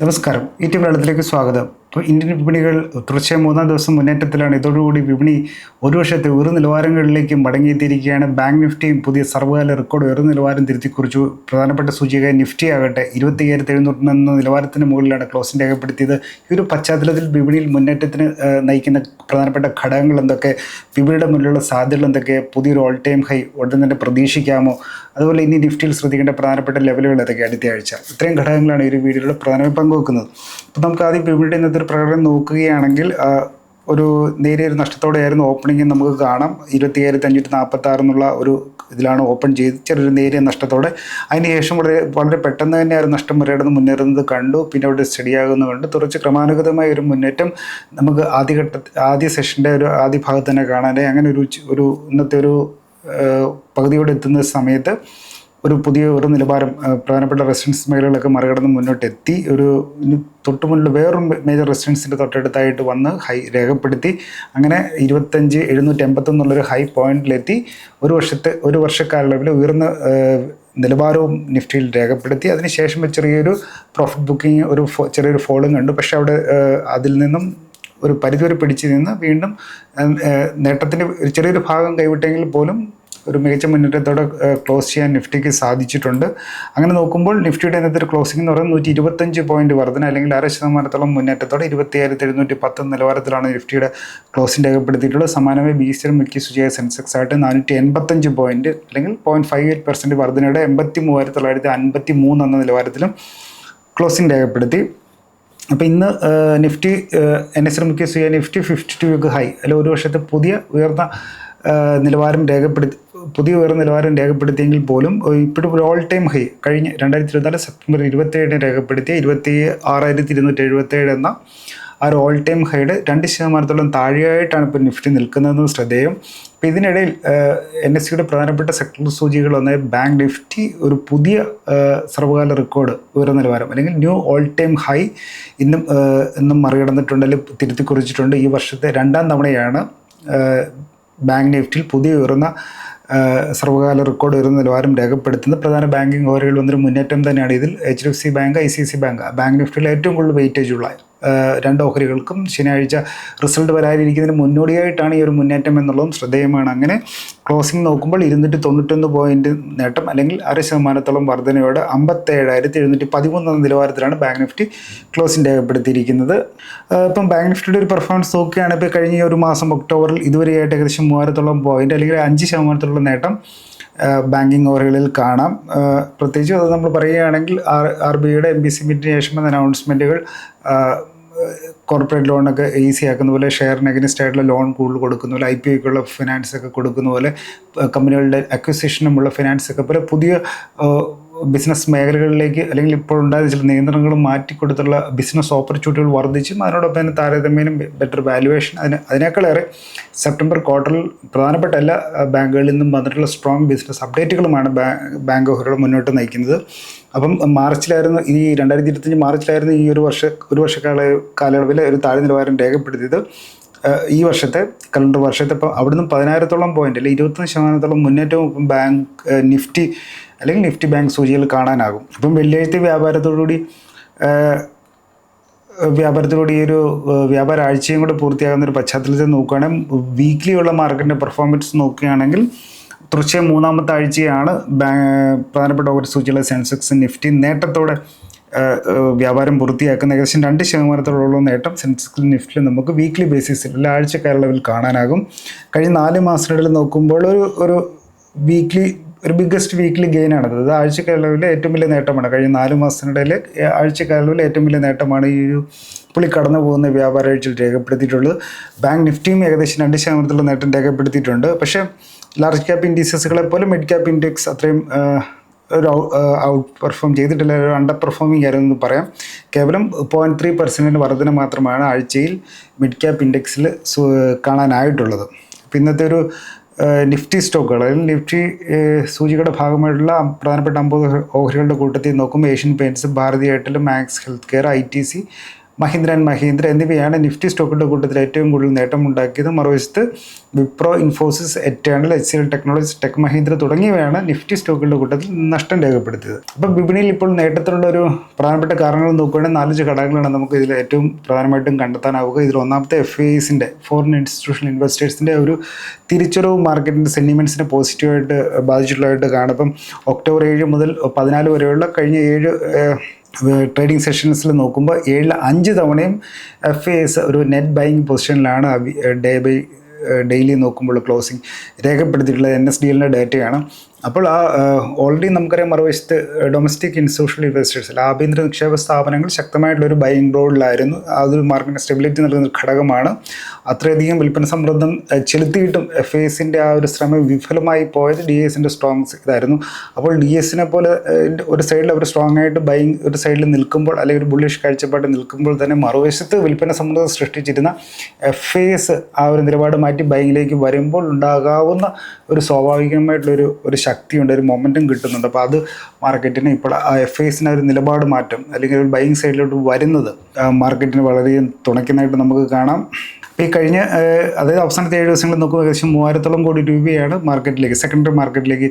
നമസ്കാരം. ഈ ടി വെള്ളത്തിലേക്ക് സ്വാഗതം. ഇപ്പോൾ ഇന്ത്യൻ വിപണികൾ തുടർച്ചയായ മൂന്നാം ദിവസം മുന്നേറ്റത്തിലാണ്. ഇതോടുകൂടി വിപണി ഒരു വർഷത്തെ ഉയർ നിലവാരങ്ങളിലേക്ക് മടങ്ങിയെത്തിയിരിക്കുകയാണ്. ബാങ്ക് നിഫ്റ്റിയും പുതിയ സർവകാല റെക്കോർഡ് ഉയർന്ന നിലവാരം തിരുത്തിക്കുറിച്ചു. പ്രധാനപ്പെട്ട സൂചിക നിഫ്റ്റി ആകട്ടെ. ഇരുപത്തിയ്യായിരത്തി എഴുന്നൂറ്റി എന്ന നിലവാരത്തിന് മുകളിലാണ് ക്ലോസിംഗ് രേഖപ്പെടുത്തിയത്. ഈ ഒരു പശ്ചാത്തലത്തിൽ വിപണിയിൽ മുന്നേറ്റത്തിന് നയിക്കുന്ന പ്രധാനപ്പെട്ട ഘടകങ്ങൾ എന്തൊക്കെ? വിപണിയുടെ മുന്നിലുള്ള സാധ്യതകൾ എന്തൊക്കെ? പുതിയൊരു ഓൾ ടൈം ഹൈ ഉടൻ തന്നെ പ്രതീക്ഷിക്കാമോ? അതുപോലെ ഇനി നിഫ്റ്റിയിൽ ശ്രദ്ധിക്കേണ്ട പ്രധാനപ്പെട്ട ലെവലുകൾ ഏതൊക്കെ അടുത്ത ആഴ്ച. ഇത്രയും ഘടകങ്ങളാണ് ഈ ഒരു വീഡിയോയിൽ പ്രധാനമായി പങ്കുവെക്കുന്നത്. അപ്പോൾ നമുക്ക് ആദ്യം വിപണിയുടെ ഇന്നത്തെ ഒരു പ്രകടനം നോക്കുകയാണെങ്കിൽ ഒരു നേരിയ ഒരു നഷ്ടത്തോടെയായിരുന്നു ഓപ്പണിംഗ് നമുക്ക് കാണാം. ഇരുപത്തി ഏഴായിരത്തി അഞ്ഞൂറ്റി നാൽപ്പത്തി ആറ് എന്നുള്ള ഒരു ഇതിലാണ് ഓപ്പൺ ചെയ്ത് ചെറിയൊരു നേരിയ നഷ്ടത്തോടെ. അതിന് ശേഷം വളരെ വളരെ പെട്ടെന്ന് തന്നെ ആ ഒരു നഷ്ടം മറികടന്ന് മുന്നേറുന്നത് കണ്ടു. പിന്നെ അവിടെ സ്റ്റഡിയാകുന്നത് കണ്ട്. തുറച്ച് ക്രമാനുഗതമായ ഒരു മുന്നേറ്റം നമുക്ക് ആദ്യഘട്ട ആദ്യ സെഷന്റെ ഒരു ആദ്യ ഭാഗത്ത് തന്നെ കാണാൻ അങ്ങനെ ഒരു ഒരു ഇന്നത്തെ ഒരു പകുതിയോടെ എത്തുന്ന സമയത്ത് ഒരു പുതിയ ഒരു നിലവാരം പ്രധാനപ്പെട്ട റെസിഡൻസ് മേഖലകളൊക്കെ മറികടന്ന് മുന്നോട്ട് എത്തി ഒരു തൊട്ട് മുന്നിൽ വേറൊരു മേജർ റെസിഡൻസിന്റെ തൊട്ടടുത്തായിട്ട് വന്ന് ഹൈ രേഖപ്പെടുത്തി അങ്ങനെ ഇരുപത്തഞ്ച് എഴുന്നൂറ്റി എൺപത്തൊന്നുള്ളൊരു ഹൈ പോയിന്റിലെത്തി ഒരു വർഷത്തെ ഒരു വർഷക്കാലയളവിൽ ഉയർന്ന നിലവാരവും നിഫ്റ്റിയിൽ രേഖപ്പെടുത്തി അതിനുശേഷം ചെറിയൊരു പ്രോഫിറ്റ് ബുക്കിംഗ് ഒരു ചെറിയൊരു ഫോളും കണ്ടു. പക്ഷേ അവിടെ അതിൽ നിന്നും ഒരു പരിധിവരെ പിടിച്ചു നിന്ന് വീണ്ടും നേട്ടത്തിന്റെ ഒരു ചെറിയൊരു ഭാഗം കൈവിട്ടെങ്കിൽ പോലും ഒരു മികച്ച മുന്നേറ്റത്തോടെ ക്ലോസ് ചെയ്യാൻ നിഫ്റ്റിക്ക് സാധിച്ചിട്ടുണ്ട്. അങ്ങനെ നോക്കുമ്പോൾ നിഫ്റ്റിയുടെ ഇന്നത്തെ ക്ലോസിംഗ് എന്ന് പറയുന്നത് നൂറ്റി ഇരുപത്തഞ്ച് പോയിന്റ് വർധന അല്ലെങ്കിൽ അര ശതമാനത്തോളം മുന്നേറ്റത്തോടെ ഇരുപത്തി ആയിരത്തി എഴുന്നൂറ്റി പത്ത് നിലവാരത്തിലാണ് നിഫ്റ്റിയുടെ ക്ലോസിംഗ് രേഖപ്പെടുത്തിയിട്ടുള്ളത്. സമാനമായി ബി സി മിക്കി സുജയ സെൻസെക്സ് ആയിട്ട് നാനൂറ്റി എൺപത്തഞ്ച് പോയിന്റ് അല്ലെങ്കിൽ പോയിന്റ് ഫൈവ് എയ്റ്റ് പെർസെന്റ് വർധനയുടെ എൺപത്തി മൂവായിരത്തി തൊള്ളായിരത്തി അൻപത്തി മൂന്ന് എന്ന നിലവാരത്തിലും ക്ലോസിംഗ് രേഖപ്പെടുത്തി. അപ്പോൾ ഇന്ന് Nifty N S M K C Nifty fifty two week high. അല്ല ഒരു വർഷത്തെ പുതിയ ഉയർന്ന നിലവാരം രേഖപ്പെടുത്തി പുതിയ ഉയർന്ന നിലവാരം രേഖപ്പെടുത്തിയെങ്കിൽ പോലും ഇപ്പോഴും ഒരു ഓൾ ടൈം ഹൈ കഴിഞ്ഞ രണ്ടായിരത്തി ഇരുപത്തിനാല് സെപ്റ്റംബർ ഇരുപത്തേഴിന് രേഖപ്പെടുത്തിയ ഇരുപത്തി ആറായിരത്തി ഇരുന്നൂറ്റി എഴുപത്തേഴ് എന്ന ആ ഒരു ഓൾ ടൈം ഹൈഡ് രണ്ട് ശതമാനത്തോളം താഴെയായിട്ടാണ് ഇപ്പോൾ നിഫ്റ്റി നിൽക്കുന്നതെന്ന് ശ്രദ്ധേയം. അപ്പോൾ ഇതിനിടയിൽ എൻ എസ് സിയുടെ പ്രധാനപ്പെട്ട സെക്ടർ സൂചികൾ വന്ന ബാങ്ക് നിഫ്റ്റി ഒരു പുതിയ സർവകാല റെക്കോർഡ് ഉയർന്ന നിലവാരം. അല്ലെങ്കിൽ ന്യൂ ഓൾ ടൈം ഹൈ ഇന്നും ഇന്നും മറികടന്നിട്ടുണ്ട് അല്ലെങ്കിൽ തിരുത്തി കുറിച്ചിട്ടുണ്ട് ഈ വർഷത്തെ രണ്ടാം തവണയാണ് ബാങ്ക് നിഫ്റ്റിയിൽ പുതിയ ഉയർന്ന സർവകാല റെക്കോർഡ് ഉയർന്ന നിലവാരം രേഖപ്പെടുത്തുന്നത്. പ്രധാന ബാങ്കിങ് ഓരോ വന്നൊരു മുന്നേറ്റം തന്നെയാണ്. ഇതിൽ H D F C bank I C C bank bank നിഫ്റ്റിയിൽ ഏറ്റവും കൂടുതൽ വെയിറ്റേജ് ഉള്ള രണ്ട് ഓഹരികൾക്കും ശനിയാഴ്ച റിസൾട്ട് വരാനിരിക്കുന്നതിന് മുന്നോടിയായിട്ടാണ് ഈ ഒരു മുന്നേറ്റം എന്നുള്ളതും ശ്രദ്ധേയമാണ്. അങ്ങനെ ക്ലോസിംഗ് നോക്കുമ്പോൾ ഇരുന്നൂറ്റി തൊണ്ണൂറ്റൊന്ന് പോയിന്റ് നേട്ടം അല്ലെങ്കിൽ അര ശതമാനത്തോളം വർധനയോടെ അമ്പത്തേഴായിരത്തി എഴുന്നൂറ്റി പതിമൂന്ന് എന്ന നിലവാരത്തിലാണ് ബാങ്ക് നിഫ്റ്റി ക്ലോസിംഗ് രേഖപ്പെടുത്തിയിരിക്കുന്നത്. ഇപ്പം ബാങ്ക് നിഫ്റ്റിയുടെ ഒരു പെർഫോമൻസ് നോക്കുകയാണ് ഇപ്പോൾ കഴിഞ്ഞ ഒരു മാസം ഒക്ടോബറിൽ ഇതുവരെയായിട്ട് ഏകദേശം മൂവായിരത്തോളം പോയിന്റ് അല്ലെങ്കിൽ അഞ്ച് ശതമാനത്തോളം നേട്ടം ബാങ്കിങ് ഓഹരികളിൽ കാണാം. പ്രത്യേകിച്ച് അത് നമ്മൾ പറയുകയാണെങ്കിൽ ആർ ആർ ബി ഐയുടെ എം ബി സി മീറ്റിന് ശേഷം അനൗൺസ്മെന്റുകൾ കോർപ്പറേറ്റ് ലോണൊക്കെ ഈസി ആക്കുന്ന പോലെ ഷെയറിന് അഗനിസ്റ്റ് ആയിട്ടുള്ള ലോൺ കൂടുതൽ കൊടുക്കുന്ന പോലെ ഐ പി ഒക്കുള്ള ഫിനാൻസ് ഒക്കെ കൊടുക്കുന്ന പോലെ കമ്പനികളുടെ അക്വിസിഷനുമുള്ള ഫിനാൻസ് ഒക്കെ പോലെ പുതിയ ബിസിനസ് മേഖലകളിലേക്ക് അല്ലെങ്കിൽ ഇപ്പോൾ ഉണ്ടായ ചില നിയന്ത്രണങ്ങൾ മാറ്റിക്കൊടുത്തുള്ള ബിസിനസ് ഓപ്പർച്യൂണിറ്റികൾ വർദ്ധിച്ചും അതിനോടൊപ്പം തന്നെ താരതമ്യേന ബെറ്റർ വാല്യുവേഷൻ അതിന് അതിനേക്കാളേറെ സെപ്റ്റംബർ ക്വാർട്ടറിൽ പ്രധാനപ്പെട്ട എല്ലാ ബാങ്കുകളിൽ നിന്നും വന്നിട്ടുള്ള സ്ട്രോങ് ബിസിനസ് അപ്ഡേറ്റുകളുമാണ് ബാങ്ക് ഓഹരികൾ മുന്നോട്ട് നയിക്കുന്നത്. അപ്പം മാർച്ചിലായിരുന്നു ഈ രണ്ടായിരത്തി ഇരുപത്തഞ്ച് മാർച്ചിലായിരുന്നു ഈ ഒരു വർഷ ഒരു വർഷക്കാല കാലയളവിൽ ഒരു താഴെ നിലവാരം രേഖപ്പെടുത്തിയത്. ഈ വർഷത്തെ കലണ്ടർ വർഷത്തെ ഇപ്പം അവിടുന്ന് പതിനായിരത്തോളം പോയിന്റ് അല്ലെങ്കിൽ ഇരുപത്തൊന്ന് ശതമാനത്തോളം മുന്നേറ്റവും ബാങ്ക് നിഫ്റ്റി അല്ലെങ്കിൽ നിഫ്റ്റി ബാങ്ക് സൂചികൾ കാണാനാകും. അപ്പം വെള്ളിയാഴ്ച വ്യാപാരത്തോടുകൂടി വ്യാപാരത്തിലൂടെ ഈ ഒരു വ്യാപാര ആഴ്ചയും കൂടെ പൂർത്തിയാകുന്ന ഒരു പശ്ചാത്തലത്തിൽ നോക്കുകയാണെങ്കിൽ വീക്ക്ലി ഉള്ള മാർക്കറ്റിന്റെ പെർഫോമൻസ് നോക്കുകയാണെങ്കിൽ തുടർച്ചയായി മൂന്നാമത്തെ ആഴ്ചയാണ് പ്രധാനപ്പെട്ട ഒരു സൂചിയുള്ള സെൻസെക്സ് നിഫ്റ്റി നേട്ടത്തോടെ വ്യാപാരം പൂർത്തിയാക്കുന്ന ഏകദേശം രണ്ട് ശതമാനത്തോളം നേട്ടം സെൻസെക്സ് നിഫ്റ്റിൽ നമുക്ക് വീക്ക്ലി ബേസിസിൽ അല്ല ആഴ്ചക്കാലയളവിൽ കാണാനാകും. കഴിഞ്ഞ നാല് മാസത്തിനിടയിൽ നോക്കുമ്പോൾ ഒരു ഒരു വീക്ക്ലി ഒരു ബിഗ്ഗസ്റ്റ് വീക്ക്ലി ഗെയിൻ ആണ് അത് ആഴ്ചക്കാലയളവിലെ ഏറ്റവും വലിയ നേട്ടമാണ്. കഴിഞ്ഞ നാല് മാസത്തിനിടയിൽ ആഴ്ചക്കാലയളവിൽ ഏറ്റവും വലിയ നേട്ടമാണ് ഈ ഒരു പുള്ളി കടന്നു പോകുന്ന വ്യാപാര ആഴ്ചയിൽ രേഖപ്പെടുത്തിയിട്ടുള്ളത്. ബാങ്ക് നിഫ്റ്റിയും ഏകദേശം രണ്ട് ശതമാനത്തിലുള്ള നേട്ടം രേഖപ്പെടുത്തിയിട്ടുണ്ട്. പക്ഷേ ലാർജ് ക്യാപ്പ് ഇൻഡീസസുകളെ പോലെ മിഡ് ക്യാപ്പ് ഇൻഡെക്സ് അത്രയും ഒരു ഔട്ട് പെർഫോം ചെയ്തിട്ടില്ല. ഒരു അണ്ടർ പെർഫോമിംഗ് ആയിരുന്നു എന്ന് പറയാം. കേവലം പോയിന്റ് ത്രീ പെർസെന്റിന്റെ വർധന മാത്രമാണ് ആഴ്ചയിൽ മിഡ് ക്യാപ്പ് ഇൻഡെക്സിൽ കാണാനായിട്ടുള്ളത്. ഇന്നത്തെ ഒരു നിഫ്റ്റി സ്റ്റോക്കുകൾ അല്ലെങ്കിൽ നിഫ്റ്റി സൂചികയുടെ ഭാഗമായിട്ടുള്ള പ്രധാനപ്പെട്ട അമ്പത് ഓഹരികളുടെ കൂട്ടത്തിൽ നോക്കുമ്പോൾ Asian Paints Bharti Airtel Max Health Care I T C Mahindra and Mahindra എന്നിവയാണ് നിഫ്റ്റി സ്റ്റോക്കുകളുടെ കൂട്ടത്തിൽ ഏറ്റവും കൂടുതൽ നേട്ടമുണ്ടാക്കിയത്. മറുവശത്ത് Wipro Infosys Eternal H C L technologies tech Mahindra തുടങ്ങിയവയാണ് നിഫ്റ്റി സ്റ്റോക്കുകളുടെ കൂട്ടത്തിൽ നഷ്ടം രേഖപ്പെടുത്തിയത്. അപ്പോൾ വിപണിയിൽ ഇപ്പോൾ നേട്ടത്തിനുള്ള ഒരു പ്രധാനപ്പെട്ട കാരണങ്ങൾ നോക്കുകയാണെങ്കിൽ നാലഞ്ച് ഘടകങ്ങളാണ് നമുക്ക് ഇതിൽ ഏറ്റവും പ്രധാനമായിട്ടും കണ്ടെത്താനാവുക. ഇതിൽ ഒന്നാമത്തെ എഫ് ഐസിന്റെ ഫോറിൻ ഇൻസ്റ്റിറ്റ്യൂഷണൽ ഇൻവെസ്റ്റേഴ്സിന്റെ ഒരു തിരിച്ചറിവ് മാർക്കറ്റിന്റെ സെന്റിമെന്റ്സിനെ പോസിറ്റീവായിട്ട് ബാധിച്ചിട്ടുള്ളതായിട്ട് കാണാം. ഒക്ടോബർ ഏഴ് മുതൽ പതിനാല് വരെയുള്ള കഴിഞ്ഞ ഏഴ് ട്രേഡിംഗ് സെഷൻസിൽ നോക്കുമ്പോൾ ഏഴിൽ അഞ്ച് തവണയും എഫ് എസ് ഒരു നെറ്റ് ബൈങ് പൊസിഷനിലാണ് ഡേ ബൈ ഡെയിലി നോക്കുമ്പോൾ ക്ലോസിംഗ് രേഖപ്പെടുത്തിയിട്ടുള്ളത് എൻ എസ് ഡി എല്ലിന്റെ ഡേറ്റയാണ്. അപ്പോൾ ആ ഓൾറെഡി നമുക്കറിയാം മറുവശത്ത് ഡൊമസ്റ്റിക് ഇൻസ്റ്റിറ്റ്യൂഷണൽ ഇൻവെസ്റ്റേഴ്സ് ആഭ്യന്തര നിക്ഷേപ സ്ഥാപനങ്ങൾ ശക്തമായിട്ടുള്ള ഒരു ബൈങ് റോഡിലായിരുന്നു അതൊരു മാർക്കറ്റിന് സ്റ്റെബിലിറ്റി നൽകുന്ന ഘടകമാണ്. അത്രയധികം വിൽപ്പന സമ്മർദ്ദം ചെലുത്തിയിട്ടും എഫ് എസിന്റെ ആ ഒരു ശ്രമം വിഫലമായി പോയത് ഡി എസിന്റെ സ്ട്രോങ് ഇതായിരുന്നു. അപ്പോൾ ഡി എസിനെ പോലെ ഒരു സൈഡിൽ അവർ സ്ട്രോങ് ആയിട്ട് ബൈങ് ഒരു സൈഡിൽ നിൽക്കുമ്പോൾ അല്ലെങ്കിൽ ഒരു ബുള്ളിഷ് കാഴ്ചപ്പാട് നിൽക്കുമ്പോൾ തന്നെ മറുവശത്ത് വിൽപ്പന സമ്മർദ്ദം സൃഷ്ടിച്ചിരുന്ന എഫ് എസ് ആ ഒരു നിലപാട് മാറ്റി ബൈങ്ങിലേക്ക് വരുമ്പോൾ ഉണ്ടാകാവുന്ന ഒരു സ്വാഭാവികമായിട്ടുള്ളൊരു ഒരു ശക്തിയുണ്ട് ഒരു മൊമെന്റും കിട്ടുന്നുണ്ട്. അപ്പോൾ അത് മാർക്കറ്റിന് ഇപ്പോൾ എഫ് ഐസിന് ഒരു നിലപാട് മാറ്റം അല്ലെങ്കിൽ ഒരു ബൈങ് സൈഡിലോട്ട് വരുന്നത് മാർക്കറ്റിന് വളരെ തുണയ്ക്കുന്നതായിട്ട് നമുക്ക് കാണാം. ഈ കഴിഞ്ഞ അതായത് അവസാനത്തെ ഏഴ് ദിവസങ്ങളിൽ നോക്കുമ്പോൾ ഏകദേശം മൂവായിരത്തോളം കോടി രൂപയാണ് മാർക്കറ്റിലേക്ക് സെക്കൻഡറി മാർക്കറ്റിലേക്ക്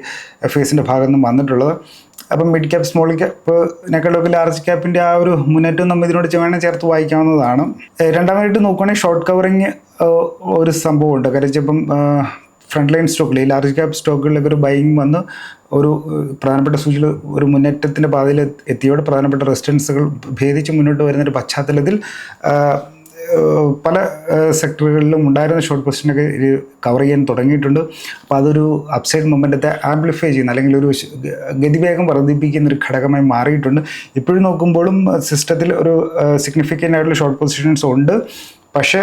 എഫ് ഐസിന്റെ ഭാഗത്ത് നിന്ന് വന്നിട്ടുള്ളത്. അപ്പം മിഡ് ക്യാപ്പ് സ്മോൾ ക്യാപ്പിനേക്കാളൊക്കെ ലാർജ് ക്യാപ്പിന്റെ ആ ഒരു മുന്നേറ്റം നമ്മൾ ഇതിനോട് വേണം ചേർത്ത് വായിക്കാവുന്നതാണ്. രണ്ടാമതായിട്ട് നോക്കുകയാണെങ്കിൽ ഷോർട്ട് കവറിങ് ഒരു സംഭവമുണ്ട്. കാര്യം ഇപ്പം ഫ്രണ്ട് ലൈൻ സ്റ്റോക്കിൽ ഈ ലാർജ് ക്യാപ് സ്റ്റോക്കുകളിലൊക്കെ ഇവർ ബൈങ് വന്ന് ഒരു പ്രധാനപ്പെട്ട സൂചികൾ ഒരു മുന്നേറ്റത്തിന്റെ പാതയിൽ എത്തിയോടെ പ്രധാനപ്പെട്ട റെസിസ്റ്റൻസുകൾ ഭേദിച്ച് മുന്നോട്ട് വരുന്ന ഒരു പശ്ചാത്തലത്തിൽ പല സെക്ടറുകളിലും ഉണ്ടായിരുന്ന ഷോർട്ട് പൊസിഷനൊക്കെ കവർ ചെയ്യാൻ തുടങ്ങിയിട്ടുണ്ട്. അപ്പോൾ അതൊരു അപ്സൈഡ് മൊമെന്റത്തെ ആംപ്ലിഫൈ ചെയ്യുന്ന അല്ലെങ്കിൽ ഒരു ഗതിവേഗം വർദ്ധിപ്പിക്കുന്ന ഒരു ഘടകമായി മാറിയിട്ടുണ്ട്. ഇപ്പോഴും നോക്കുമ്പോഴും സിസ്റ്റത്തിൽ ഒരു സിഗ്നിഫിക്കന്റ് ആയിട്ടുള്ള ഷോർട്ട് പൊസിഷൻസ് ഉണ്ട്. പക്ഷേ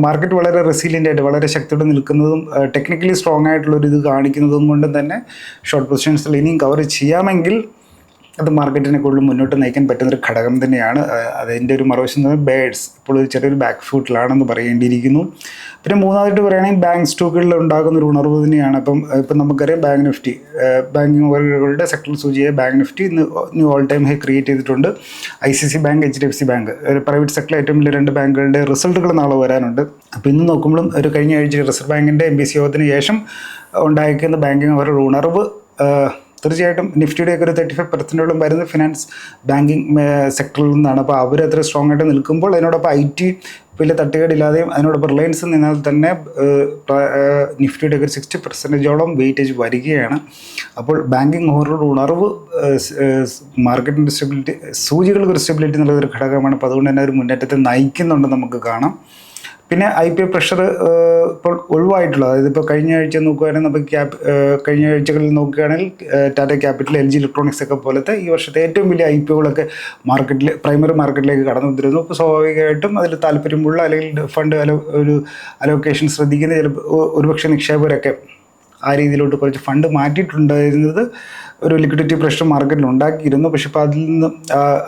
മാർക്കറ്റ് വളരെ റെസീലിയന്റ് ആയിട്ട് വളരെ ശക്തിയോടെ നിൽക്കുന്നതും ടെക്നിക്കലി സ്ട്രോങ് ആയിട്ടുള്ള ഒരു ഇത് കാണിക്കുന്നതും കൊണ്ട് തന്നെ ഷോർട്ട് പൊസിഷൻസിൽ ഇനിയും കവർ ചെയ്യാമെങ്കിൽ അത് മാർക്കറ്റിനെ കൂടുതൽ മുന്നോട്ട് നയിക്കാൻ പറ്റുന്ന ഒരു ഘടകം തന്നെയാണ്. അതിന്റെ ഒരു മറുവശം എന്ന് ബേഡ്സ്. ഇപ്പോൾ ഒരു ചെറിയൊരു ബാക്ക് ഫുട്ടിലാണെന്ന് പറയേണ്ടിയിരിക്കുന്നു. പിന്നെ മൂന്നാമതായിട്ട് പറയുകയാണെങ്കിൽ ബാങ്ക് സ്റ്റോക്കുകളിൽ ഉണ്ടാകുന്ന ഒരു ഉണർവ് തന്നെയാണ്. അപ്പം ഇപ്പം നമുക്കറിയാം ബാങ്ക് നിഫ്റ്റി ബാങ്കിങ് വർഗങ്ങളുടെ സെക്ടർ സൂചിയെ ബാങ്ക് നിഫ്റ്റി ഇന്ന് new all time high create ചെയ്തിട്ടുണ്ട്. I C C bank H D F C bank. Private സെക്ടറിലെ ഏറ്റവും വലിയ രണ്ട് ബാങ്കുകളുടെ റിസൾട്ടുകൾ നാളെ വരാനുണ്ട്. അപ്പോൾ ഇന്ന് നോക്കുമ്പോഴും ഒരു കഴിഞ്ഞ ആഴ്ച റിസർവ് ബാങ്കിന്റെ എം ബി സി യോഗത്തിന് ശേഷം ഉണ്ടായിരിക്കുന്ന ബാങ്കിങ് അവരുടെ ഉണർവ് തീർച്ചയായിട്ടും നിഫ്റ്റിയുടെയൊക്കെ ഒരു തേർട്ടി ഫൈവ് പെർസെന്റോളം വരുന്ന ഫിനാൻസ് ബാങ്കിങ് സെക്ടറിൽ നിന്നാണ്. അപ്പോൾ അവർ അത്ര സ്ട്രോങ് ആയിട്ട് നിൽക്കുമ്പോൾ അതിനോടൊപ്പം ഐ ടി വലിയ തട്ടുകേടില്ലാതെയും അതിനോടൊപ്പം റിലയൻസ് നിന്നാൽ തന്നെ നിഫ്റ്റിയുടെ ഒരു സിക്സ്റ്റി പെർസെന്റേജോളം വെയിറ്റേജ് വരികയാണ്. അപ്പോൾ ബാങ്കിങ് ഓവറോട് ഉണർവ് മാർക്കറ്റിന്റെ സ്റ്റെബിലിറ്റി സൂചികൾക്ക് ഒരു സ്റ്റെബിലിറ്റി എന്നുള്ളൊരു ഘടകമാണ്. അപ്പോൾ അതുകൊണ്ട് തന്നെ ഒരു മുന്നേറ്റത്തെ നയിക്കുന്നുണ്ട് നമുക്ക് കാണാം. പിന്നെ ഐ പി പ്രഷർ ഇപ്പോൾ ഒഴിവായിട്ടുള്ളത്. അതായത് ഇപ്പോൾ കഴിഞ്ഞ ആഴ്ച നോക്കുകയാണെങ്കിൽ നമുക്ക് ക്യാപ് കഴിഞ്ഞ ആഴ്ചകളിൽ നോക്കുകയാണെങ്കിൽ Tata Capital L G Electronics ഒക്കെ പോലത്തെ ഈ വർഷത്തെ ഏറ്റവും വലിയ ഐ പി ഒകളൊക്കെ മാർക്കറ്റിൽ പ്രൈമറി മാർക്കറ്റിലേക്ക് കടന്നു വന്നിരുന്നു. അപ്പോൾ സ്വാഭാവികമായിട്ടും അതിൽ താല്പര്യമുള്ള അല്ലെങ്കിൽ ഫണ്ട് അലോ ഒരു അലോക്കേഷൻ ശ്രദ്ധിക്കുന്ന ചിലപ്പോൾ ഒരുപക്ഷെ നിക്ഷേപകരൊക്കെ ആ രീതിയിലോട്ട് കുറച്ച് ഫണ്ട് മാറ്റിയിട്ടുണ്ടായിരുന്നത് ഒരു ലിക്വിഡിറ്റി പ്രഷർ മാർക്കറ്റിൽ ഉണ്ടാക്കിയിരുന്നു. പക്ഷെ ഇപ്പോൾ അതിൽ നിന്ന്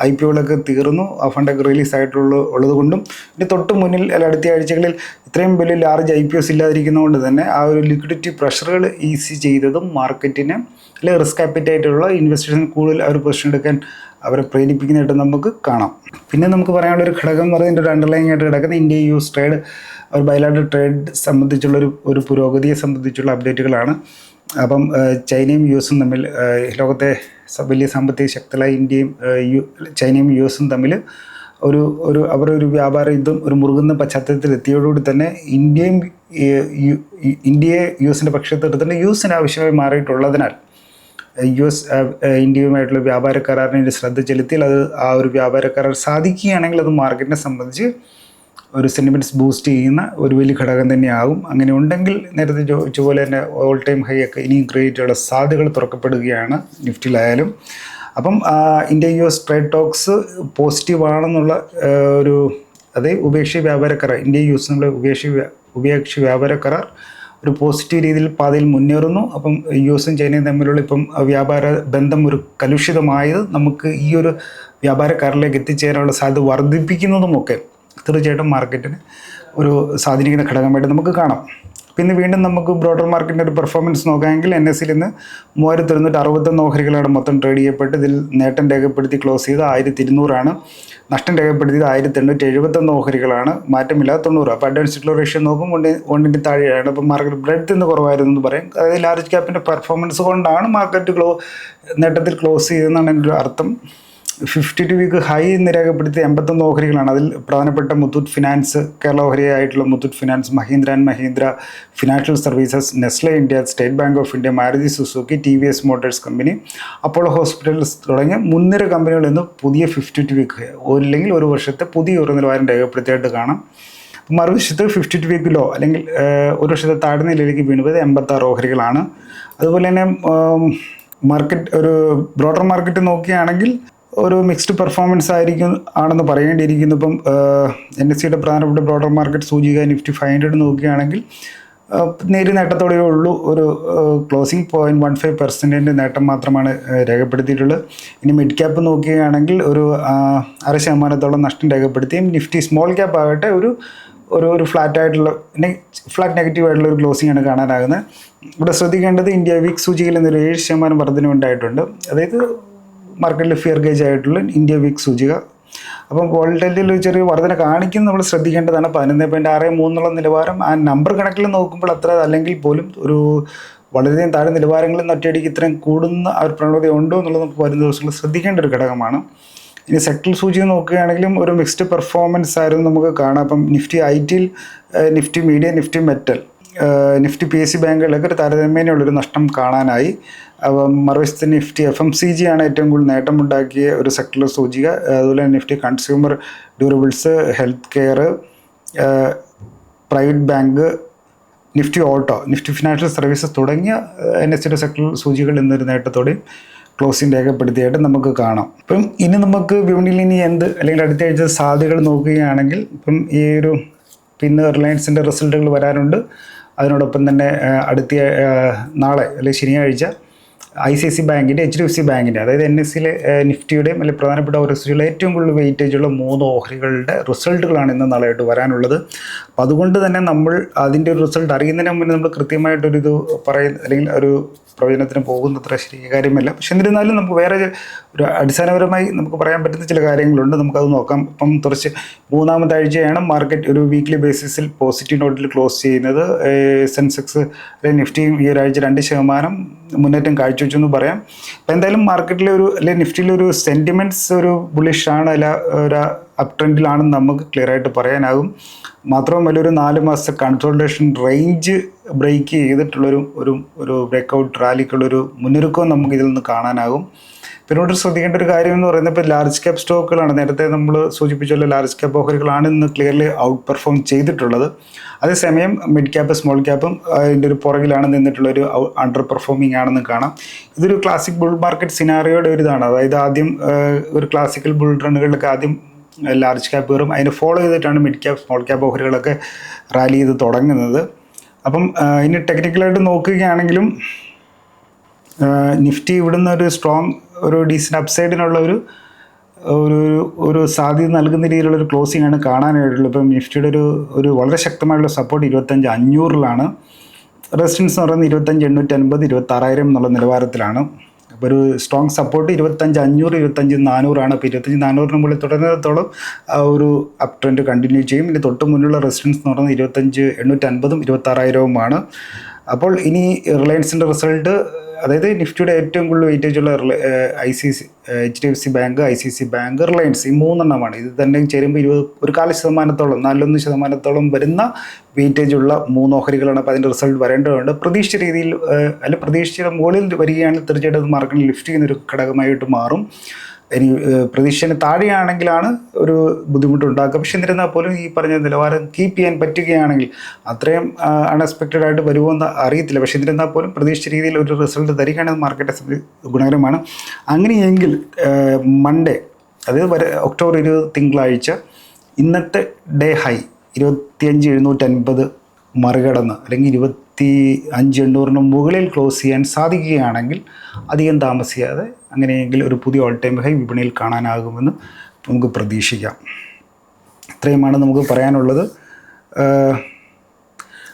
ഐ പി ഒകളൊക്കെ തീർന്നു. ആ ഫണ്ടൊക്കെ റിലീസ് ആയിട്ടുള്ള ഉള്ളത് കൊണ്ടും. ഇനി തൊട്ട് മുന്നിൽ അല്ല അടുത്ത ആഴ്ചകളിൽ ഇത്രയും വലിയ ലാർജ് ഐ പി ഒസ് ഇല്ലാതിരിക്കുന്നതുകൊണ്ട് തന്നെ ആ ഒരു ലിക്വിഡിറ്റി പ്രഷറുകൾ ഈസി ചെയ്തതും മാർക്കറ്റിനെ അല്ലെങ്കിൽ റിസ്ക് ആപ്പിറ്റായിട്ടുള്ള ഇൻവെസ്റ്റേഴ്സിന് കൂടുതൽ അവർ പൊസിഷൻ എടുക്കാൻ അവരെ പ്രേരിപ്പിക്കുന്നതായിട്ട് നമുക്ക് കാണാം. പിന്നെ നമുക്ക് പറയാനുള്ള ഒരു ഘടകം എന്ന് പറയുന്നത് ഒരു അണ്ടർലൈൻ ആയിട്ട് കിടക്കുന്ന ഇന്ത്യ യു ട്രേഡ് ഒരു ബയലാട്ടർ ട്രേഡ് സംബന്ധിച്ചുള്ള ഒരു ഒരു പുരോഗതിയെ സംബന്ധിച്ചുള്ള അപ്ഡേറ്റുകളാണ് അപ്പം ചൈനയും യു എസും തമ്മിൽ ലോകത്തെ വലിയ സാമ്പത്തിക ശക്തികളായ ഇന്ത്യയും യു ചൈനയും യു എസും തമ്മിൽ ഒരു ഒരു അവരുടെ ഒരു വ്യാപാര യുദ്ധം ഒരു മുറുകുന്ന പശ്ചാത്തലത്തിൽ എത്തിയതോടുകൂടി തന്നെ ഇന്ത്യയും ഇന്ത്യയെ യു എസിന്റെ പക്ഷത്ത് എടുത്തിട്ട് യു എസിന് ആവശ്യമായി മാറിയിട്ടുള്ളതിനാൽ യു എസ് ഇന്ത്യയുമായിട്ടുള്ള വ്യാപാര കരാറിന് ശ്രദ്ധ ചെലുത്തിയാൽ അത് ആ ഒരു വ്യാപാര കരാർ സാധിക്കുകയാണെങ്കിൽ അത് മാർക്കറ്റിനെ സംബന്ധിച്ച് ഒരു സെന്റിമെന്റ്സ് ബൂസ്റ്റ് ചെയ്യുന്ന ഒരു വലിയ ഘടകം തന്നെയാകും അങ്ങനെ ഉണ്ടെങ്കിൽ നേരത്തെ ചോദിച്ച പോലെ തന്നെ ഓൾ ടൈം ഹൈ ഒക്കെ ഇനിയും ക്രിയേറ്റ് ചെയ്യാനുള്ള സാധ്യതകൾ തുറക്കപ്പെടുകയാണ് നിഫ്റ്റിയിലായാലും. അപ്പം India U S trade talks positive ആണെന്നുള്ള ഒരു അതേ ഉപേക്ഷ വ്യാപാര കരാർ ഇന്ത്യ യു എസ് എന്നുള്ള ഉപേക്ഷ ഉപേക്ഷ വ്യാപാര ഒരു പോസിറ്റീവ് രീതിയിൽ പാതയിൽ മുന്നേറുന്നു. അപ്പം യു എസും ചൈനയും തമ്മിലുള്ള ഇപ്പം വ്യാപാര ബന്ധം ഒരു കലുഷിതമായത് നമുക്ക് ഈ ഒരു വ്യാപാരക്കാരിലേക്ക് എത്തിച്ചേരാനുള്ള സാധ്യത വർദ്ധിപ്പിക്കുന്നതുമൊക്കെ തീർച്ചയായിട്ടും മാർക്കറ്റിന് ഒരു സ്വാധീനിക്കുന്ന ഘടകമായിട്ട് നമുക്ക് കാണാം. പിന്നെ വീണ്ടും നമുക്ക് ബ്രോഡർ മാർക്കറ്റിന്റെ ഒരു പെർഫോമൻസ് നോക്കുകയാണെങ്കിൽ എൻ എസ് സിയിൽ നിന്ന് മൂവായിരത്തി ഒരുന്നൂറ്റി അറുപത്തൊന്ന് ഓഹരികളാണ് മൊത്തം ട്രേഡ് ചെയ്യപ്പെട്ട്. ഇതിൽ നേട്ടം രേഖപ്പെടുത്തി ക്ലോസ് ചെയ്ത് ആയിരത്തി ഇരുന്നൂറാണ് നഷ്ടം രേഖപ്പെടുത്തിയത് ആയിരത്തി എണ്ണൂറ്റി എഴുപത്തൊന്ന് ഓഹരികളാണ്. മാറ്റമില്ലാതെ തൊണ്ണൂറ്. അപ്പോൾ അഡ്വാൻസ് ഡിക്ലറേഷൻ നോക്കുമ്പോൾ ഒന്നി ഒന്നിന്റെ താഴെയാണ്. അപ്പോൾ മാർക്കറ്റ് ബ്രെഡ്ത്ത് എന്ന് കുറവായിരുന്നു എന്ന് പറയും അതായത് ലാർജ് ക്യാപ്പിന്റെ പെർഫോമൻസ് കൊണ്ടാണ് മാർക്കറ്റ് ക്ലോ നേട്ടത്തിൽ ക്ലോസ് ചെയ്തതെന്നാണ് എന്റെ ഒരു അർത്ഥം. ഫിഫ്റ്റി ടു വീക്ക് ഹൈ എന്ന് രേഖപ്പെടുത്തിയ എൺപത്തൊന്ന് ഓഹരികളാണ്. അതിൽ പ്രധാനപ്പെട്ട Muthoot Finance Kerala ഓഹരിയായിട്ടുള്ള Muthoot Finance Mahindra and Mahindra Financial Services Nestle India State Bank of India Maruti Suzuki T V S Motors company Apollo Hospitals തുടങ്ങിയ മുൻനിര കമ്പനികളിൽ നിന്ന് പുതിയ ഫിഫ്റ്റി ടു വീക്ക് അല്ലെങ്കിൽ ഒരു വർഷത്തെ പുതിയ ഒരു നിലവാരം രേഖപ്പെടുത്തിയായിട്ട് കാണാം. മറുവശത്ത് ഫിഫ്റ്റി ടു വീക്ക് ലോ അല്ലെങ്കിൽ ഒരു വർഷത്തെ താഴ്ന്ന നിലയിലേക്ക് വീണത് എൺപത്താറ് ഓഹരികളാണ്. അതുപോലെ തന്നെ മാർക്കറ്റ് ഒരു ബ്രോഡർ മാർക്കറ്റ് നോക്കുകയാണെങ്കിൽ ഒരു മിക്സ്ഡ് പെർഫോമൻസ് ആയിരിക്കും ആണെന്ന് പറയേണ്ടിയിരിക്കുന്നു. ഇപ്പം എൻ എസ് സിയുടെ പ്രധാനപ്പെട്ട ബ്രോഡർ മാർക്കറ്റ് സൂചിക നിഫ്റ്റി ഫൈവ് ഹൺഡ്രഡ് നോക്കുകയാണെങ്കിൽ നേരി നേരിയ നേട്ടത്തോടെ ഉള്ളൂ. ഒരു ക്ലോസിംഗ് പോയിന്റ് വൺ ഫൈവ് പെർസെന്റിന്റെ നേട്ടം മാത്രമാണ് രേഖപ്പെടുത്തിയിട്ടുള്ളത്. ഇനി മിഡ് ക്യാപ്പ് നോക്കുകയാണെങ്കിൽ ഒരു അര ശതമാനത്തോളം നഷ്ടം രേഖപ്പെടുത്തിയും നിഫ്റ്റി സ്മോൾ ക്യാപ്പ് ആകട്ടെ ഒരു ഒരു ഒരു ഫ്ലാറ്റ് ആയിട്ടുള്ള ഫ്ലാറ്റ് നെഗറ്റീവ് ആയിട്ടുള്ള ഒരു ക്ലോസിംഗ് ആണ് കാണാനാകുന്നത്. ഇവിടെ ശ്രദ്ധിക്കേണ്ടത് ഇന്ത്യ വീക്ക് സൂചികയിൽ നിന്നൊരു ഏഴ് ശതമാനം വർധനവുണ്ടായിട്ടുണ്ട്. അതായത് മാർക്കറ്റിൽ ഫിയർ ഗേജ് ആയിട്ടുള്ള ഇന്ത്യ വീക്ക് സൂചിക. അപ്പം വോൾട്ടലിറ്റിയിൽ ഒരു ചെറിയ വർധന കാണിക്കുന്ന നമ്മൾ ശ്രദ്ധിക്കേണ്ടതാണ്. പതിനൊന്ന് പോയിന്റ് ആറ് മൂന്നുള്ള നിലവാരം. ആ നമ്പർ കണക്കിൽ നോക്കുമ്പോൾ അത്ര അല്ലെങ്കിൽ പോലും ഒരു വളരെയധികം താഴെ നിലവാരങ്ങളിൽ നിന്ന് ഒറ്റയടിക്ക് ഇത്രയും കൂടുന്ന ആ ഒരു പ്രവണത ഉണ്ടോ എന്നുള്ളത് നമുക്ക് വരുന്ന ദിവസങ്ങളിൽ ശ്രദ്ധിക്കേണ്ട ഒരു ഘടകമാണ്. ഇനി സെക്ടർ സൂചിക നോക്കുകയാണെങ്കിലും ഒരു മിക്സ്ഡ് പെർഫോമൻസ് ആയിരുന്നു നമുക്ക് കാണാം. അപ്പം നിഫ്റ്റി ഐ ടിയിൽ Nifty media Nifty metal Nifty P S C ബാങ്കുകളിലൊക്കെ ഒരു താരതമ്യേനയുള്ളൊരു നഷ്ടം കാണാനായി. അപ്പം മറുവശത്ത് Nifty F M C G ആണ് ഏറ്റവും കൂടുതൽ നേട്ടമുണ്ടാക്കിയ ഒരു സെക്ടറിലെ സൂചിക. അതുപോലെ തന്നെ Nifty consumer durables health care private bank Nifty auto Nifty financial services തുടങ്ങിയ എൻ എസ് സിയുടെ സെക്ടറൽ സൂചികൾ എന്നൊരു നേട്ടത്തോടെയും ക്ലോസിംഗ് രേഖപ്പെടുത്തിയായിട്ട് നമുക്ക് കാണാം. ഇപ്പം ഇനി നമുക്ക് വിപണിയിൽ ഇനി എന്ത് അല്ലെങ്കിൽ അടുത്ത ആഴ്ച സാധ്യതകൾ നോക്കുകയാണെങ്കിൽ ഇപ്പം ഈ ഒരു പിന്നെ റിലയൻസിന്റെ റിസൾട്ടുകൾ വരാനുണ്ട്. അതിനോടൊപ്പം തന്നെ അടുത്ത നാളെ അല്ലെങ്കിൽ ശനിയാഴ്ച ഐ സി സി ബാങ്കിന്റെ എച്ച് ഡി എഫ് സി ബാങ്കിന്റെ അതായത് എൻ എസ് സിയിലെ നിഫ്റ്റിയുടെയും അല്ലെങ്കിൽ പ്രധാനപ്പെട്ട ഓരോ ഏറ്റവും കൂടുതൽ വെയിറ്റേജ് ഉള്ള മൂന്ന് ഓഹരികളുടെ റിസൾട്ടുകളാണ് ഇന്ന് നാളെയായിട്ട് വരാനുള്ളത്. അപ്പോൾ അതുകൊണ്ട് തന്നെ നമ്മൾ അതിന്റെ ഒരു റിസൾട്ട് അറിയുന്നതിന് മുന്നേ നമ്മൾ കൃത്യമായിട്ടൊരിത് പറയുന്ന അല്ലെങ്കിൽ ഒരു പ്രവചനത്തിന് പോകുന്നത്ര ശരിയ കാര്യമല്ല പക്ഷെ എന്നിരുന്നാലും നമുക്ക് വേറെ ഒരു അടിസ്ഥാനപരമായി നമുക്ക് പറയാൻ പറ്റുന്ന ചില കാര്യങ്ങളുണ്ട്. നമുക്കത് നോക്കാം. ഇപ്പം കുറച്ച് മൂന്നാമത്തെ ആഴ്ചയാണ് മാർക്കറ്റ് ഒരു വീക്ക്ലി ബേസിസിൽ പോസിറ്റീവ് നോട്ടിൽ ക്ലോസ് ചെയ്യുന്നത്. സെൻസെക്സ് അല്ലെങ്കിൽ നിഫ്റ്റിയും ഈ ഒരാഴ്ച രണ്ട് ശതമാനം മുന്നേറ്റം കാഴ്ചവെച്ചു എന്ന് പറയാം. അപ്പോൾ എന്തായാലും മാർക്കറ്റിലെ ഒരു അല്ലെങ്കിൽ നിഫ്റ്റിയിലെ ഒരു സെന്റിമെന്റ്സ് ഒരു ബുളിഷ് ആണ്. അല്ല ഒരു അപ് ട്രെൻഡിലാണെന്ന് നമുക്ക് ക്ലിയർ ആയിട്ട് പറയാനാകും. മാത്രമല്ല ഒരു നാല് മാസത്തെ കൺസോൾട്ടേഷൻ റേഞ്ച് ബ്രേക്ക് ചെയ്തിട്ടുള്ളൊരു ഒരു ഒരു ബ്രേക്കൗട്ട് റാലിക്കുള്ളൊരു മുന്നൊരുക്കവും നമുക്ക് ഇതിൽ നിന്ന് കാണാനാകും. പിന്നോട്ട് ശ്രദ്ധിക്കേണ്ട ഒരു കാര്യം എന്ന് പറയുന്നത് ഇപ്പോൾ ലാർജ് ക്യാപ് സ്റ്റോക്കുകളാണ് നേരത്തെ നമ്മൾ സൂചിപ്പിച്ചുള്ള ലാർജ് ക്യാപ് ഓഹരികളാണ് ഇന്ന് ക്ലിയർലി ഔട്ട് പെർഫോം ചെയ്തിട്ടുള്ളത്. അതേസമയം മിഡ് ക്യാപ്പ് സ്മോൾ ക്യാപ്പും അതിന്റെ ഒരു പുറകിലാണ് നിന്നിട്ടുള്ള ഒരു അണ്ടർ പെർഫോമിംഗ് ആണെന്ന് കാണാം. ഇതൊരു ക്ലാസിക് ബുൾ മാർക്കറ്റ് സിനാറിയോയുടെ ഒരു ഇതാണ് അതായത് ആദ്യം ഒരു ക്ലാസിക്കൽ ബുൾ റണ്ണുകളിലൊക്കെ ആദ്യം ലാർജ് ക്യാപ്പ് കയറും അതിനെ ഫോളോ ചെയ്തിട്ടാണ് മിഡ് ക്യാപ്പ് സ്മോൾ ക്യാപ്പ് ഓഹരികളൊക്കെ റാലി ചെയ്ത് തുടങ്ങുന്നത്. അപ്പം ഇനി ടെക്നിക്കലായിട്ട് നോക്കുകയാണെങ്കിലും നിഫ്റ്റി ഇവിടുന്ന് ഒരു സ്ട്രോങ് ഒരു ഡീസന്റ് അപ്സൈഡിനുള്ള ഒരു ഒരു ഒരു- സാധ്യത നൽകുന്ന രീതിയിലുള്ള ഒരു ക്ലോസിംഗ് ആണ് കാണാനായിട്ടുള്ളത്. ഇപ്പം നിഫ്റ്റിയുടെ ഒരു ഒരു വളരെ ശക്തമായുള്ള സപ്പോർട്ട് ഇരുപത്തഞ്ച് അഞ്ഞൂറിലാണ്. റെസിസ്റ്റൻസ് എന്ന് പറയുന്നത് ഇരുപത്തഞ്ച് എണ്ണൂറ്റി അൻപത് ഇരുപത്താറായിരം എന്നുള്ള നിലവാരത്തിലാണ്. ഒരു സ്ട്രോങ് സപ്പോർട്ട് ഇരുപത്തഞ്ച് അഞ്ഞൂറ് ഇരുപത്തഞ്ച് നാനൂറാണ്. അപ്പോൾ ഇരുപത്തഞ്ച് നാനൂറിന് മുകളിൽ തുടരുന്നിടത്തോളം ആ ഒരു അപ് ട്രെൻഡ് കണ്ടിന്യൂ ചെയ്യും. ഇനി തൊട്ട് മുന്നിലുള്ള റെസിഡൻസ് എന്ന് പറയുന്നത് ഇരുപത്തഞ്ച് എണ്ണൂറ്റൻപതും ഇരുപത്താറായിരവുമാണ് അപ്പോൾ ഇനി റിലയൻസിന്റെ റിസൾട്ട് അതായത് നിഫ്റ്റിയുടെ ഏറ്റവും കൂടുതൽ വെയിറ്റേജ് ഉള്ള I C C H D F C bank I C C bank Reliance ഈ മൂന്നെണ്ണമാണ്. ഇത് തന്നെ ചേരുമ്പോൾ ഇരുപത് ഒരു കാല ശതമാനത്തോളം നാലൊന്ന് ശതമാനത്തോളം വരുന്ന വെയിറ്റേജ് ഉള്ള മൂന്ന് ഓഹരികളാണ് അപ്പോൾ അതിന്റെ റിസൾട്ട് വരേണ്ടതുണ്ട്. പ്രതീക്ഷിച്ച രീതിയിൽ അല്ല പ്രതീക്ഷിച്ച മുകളിൽ വരികയാണെങ്കിൽ തീർച്ചയായിട്ടും അത് മാർക്കറ്റിൽ ലിഫ്റ്റ് ചെയ്യുന്നൊരു ഘടകമായിട്ട് മാറും. പ്രതീക്ഷന് താഴെയാണെങ്കിലാണ് ഒരു ബുദ്ധിമുട്ടുണ്ടാക്കുക. പക്ഷെ എന്നിരുന്നാൽ പോലും ഈ പറഞ്ഞ നിലവാരം കീപ്പ് ചെയ്യാൻ പറ്റുകയാണെങ്കിൽ അത്രയും അൺഎക്സ്പെക്റ്റഡ് ആയിട്ട് വരുമോ എന്ന് അറിയത്തില്ല. പക്ഷെ എന്നിരുന്നാൽ പോലും പ്രതീക്ഷിച്ച രീതിയിൽ ഒരു റിസൾട്ട് തരികയാണെങ്കിൽ മാർക്കറ്റ് ഗുണകരമാണ്. അങ്ങനെയെങ്കിൽ മൺഡേ അതായത് വരെ ഒക്ടോബർ ഇരുപത് തിങ്കളാഴ്ച ഇന്നത്തെ ഡേ ഹൈ ഇരുപത്തിയഞ്ച് എഴുന്നൂറ്റൻപത് മറികടന്ന് അല്ലെങ്കിൽ ഇരുപത്തി അഞ്ച് എണ്ണൂറിന് മുകളിൽ ക്ലോസ് ചെയ്യാൻ സാധിക്കുകയാണെങ്കിൽ അധികം താമസിയാതെ അങ്ങനെയെങ്കിൽ ഒരു പുതിയ ഓൾ ടൈം ഹൈ വിപണിയിൽ കാണാനാകുമെന്ന് നമുക്ക് പ്രതീക്ഷിക്കാം. ഇത്രയുമാണ് നമുക്ക് പറയാനുള്ളത്.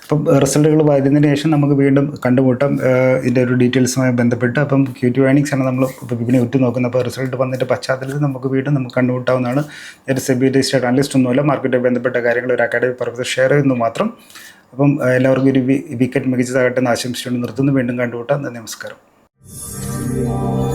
അപ്പം റിസൾട്ടുകൾ വരുന്നതിന് ശേഷം നമുക്ക് വീണ്ടും കണ്ടുമുട്ടാം. ഇതിന്റെ ഒരു ഡീറ്റെയിൽസുമായി ബന്ധപ്പെട്ട് അപ്പം ക്യൂ ടു ആണ് നമ്മൾ വിപണി ഉറ്റു നോക്കുന്നത് അപ്പോൾ റിസൾട്ട് വന്നിട്ട് പശ്ചാത്തലത്തിൽ നമുക്ക് വീണ്ടും നമുക്ക് കണ്ടുമുട്ടാവുന്നതാണ്. ഞാൻ സെബി രജിസ്റ്റേഡ് അനലിസ്റ്റ് ഒന്നുമല്ല മാർക്കറ്റുമായി ബന്ധപ്പെട്ട കാര്യങ്ങൾ ഒരു അക്കാഡമിക് പർപ്പസ് ഷെയർ ചെയ്യുന്നു മാത്രം. അപ്പം എല്ലാവർക്കും ഒരു വിക്കറ്റ് മികച്ചതാകട്ടെ എന്ന് ആശംസിച്ചുകൊണ്ട് നിർത്തുന്നു. വീണ്ടും കണ്ടുമുട്ടാം. നന്ദി നമസ്കാരം.